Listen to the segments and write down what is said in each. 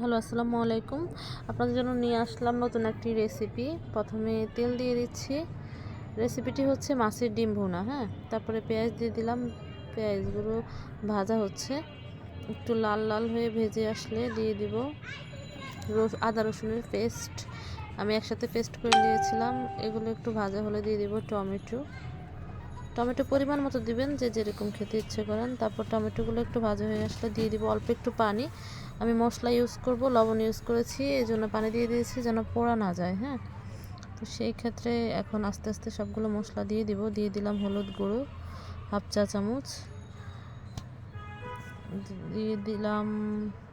Hello, আসসালামু আলাইকুম। আপনাদের জন্য নিয়ে আসলাম নতুন একটি রেসিপি প্রথমে তেল দিয়ে দিচ্ছি। রেসিপিটি হচ্ছে মাছের ডিম ভুনা হ্যাঁ? তারপরে পেঁয়াজ দিয়ে দিলাম। পেঁয়াজগুলো ভাজা হচ্ছে। একটু লাল লাল হয়ে ভেজে আসলে দিয়ে দিব। রস, আদা রসুনের পেস্ট আমি একসাথে পেস্ট করে নিয়েছিলাম। এগুলো একটু ভাজা হলে দিয়ে দিব টমেটো। টমেটো পরিমাণ মতো দিবেন, যে যেরকম খেতে ইচ্ছে করেন। তারপর টমেটোগুলো একটু ভাজা হয়ে আসলে দিয়ে দিব অল্প একটু পানি। আমি মশলা ইউজ করব, লবণ ইউজ করেছি এই জন্য পানি দিয়ে দিয়েছি যেন পোড়া না যায় হ্যাঁ? তো সেই ক্ষেত্রে এখন আস্তে আস্তে সবগুলো মশলা দিয়ে দিব। দিয়ে দিলাম হলুদ গুঁড়ো, হাফ চা চামচ। দিয়ে দিলাম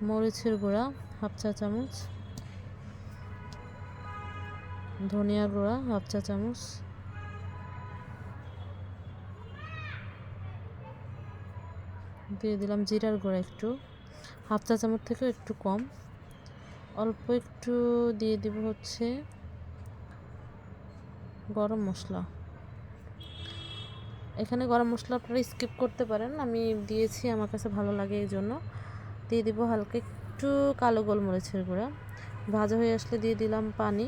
মরিচের গুঁড়া, হাফ চা চামচ। ধনিয়া গুঁড়া, হাফ চা চামচ। দিয়ে দিলাম জিরার গুঁড়া একটু, হাফ চা চামচ থেকেও একটু কম। অল্প একটু দিয়ে দিব হচ্ছে গরম মশলা। এখানে গরম মশলা আপনারা স্কিপ করতে পারেন, আমি দিয়েছি, আমার কাছে ভালো লাগে এই জন্য। দিয়ে দিব হালকা একটু কালো গোলমরিচের গুঁড়া, ভাজা হয়ে আসলে দিয়ে দিলাম পানি।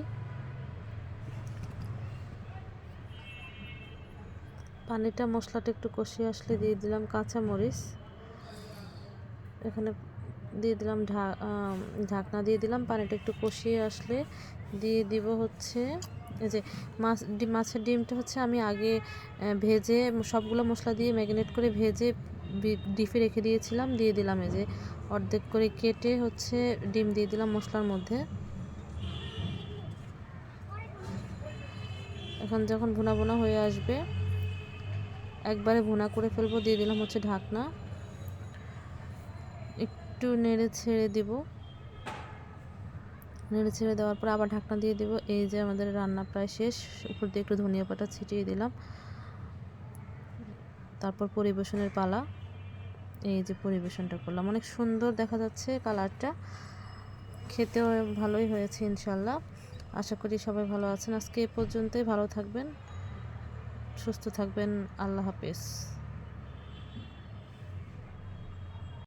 পানিটা মশলাটা একটু কষিয়ে আসলে দিয়ে দিলাম কাঁচা মরিচ এখানে দিয়ে দিলাম ঢাকনা দিয়ে দিলাম, পানিটা একটু কষিয়ে আসলে দিয়ে দিব হচ্ছে এই যে মাছ ডিম মাছের ডিমটা হচ্ছে আমি আগে ভেজে সবগুলো মশলা দিয়ে ম্যারিনেট করে ভেজে ডিপে রেখে দিয়েছিলাম, দিয়ে দিলাম এই যে অর্ধেক করে কেটে হচ্ছে ডিম দিয়ে দিলাম মশলার মধ্যে। এখন যখন ভুনা ভুনা হয়ে আসবে, একবারে ভুনা করে ফেলব, দিয়ে দিলাম হচ্ছে ঢাকনা। একটু নেড়ে ছেড়ে দিব। নেড়ে ছেড়ে দেওয়ার পর আবার ঢাকনা দিয়ে দিব। এই যে আমাদের রান্না প্রায় শেষ, উপর দিয়ে একটু ধনিয়া পাতা ছিটিয়ে দিলাম। তারপর পরিবেশনের পালা। এই যে পরিবেশনটা করলাম। অনেক সুন্দর দেখা যাচ্ছে কালারটা। খেতেও ভালোই হয়েছে ইনশাল্লাহ আশা করি সবাই ভালো আছেন। আজকে এ পর্যন্তই। ভালো থাকবেন, সুস্থ থাকবেন। আল্লাহ হাফেজ।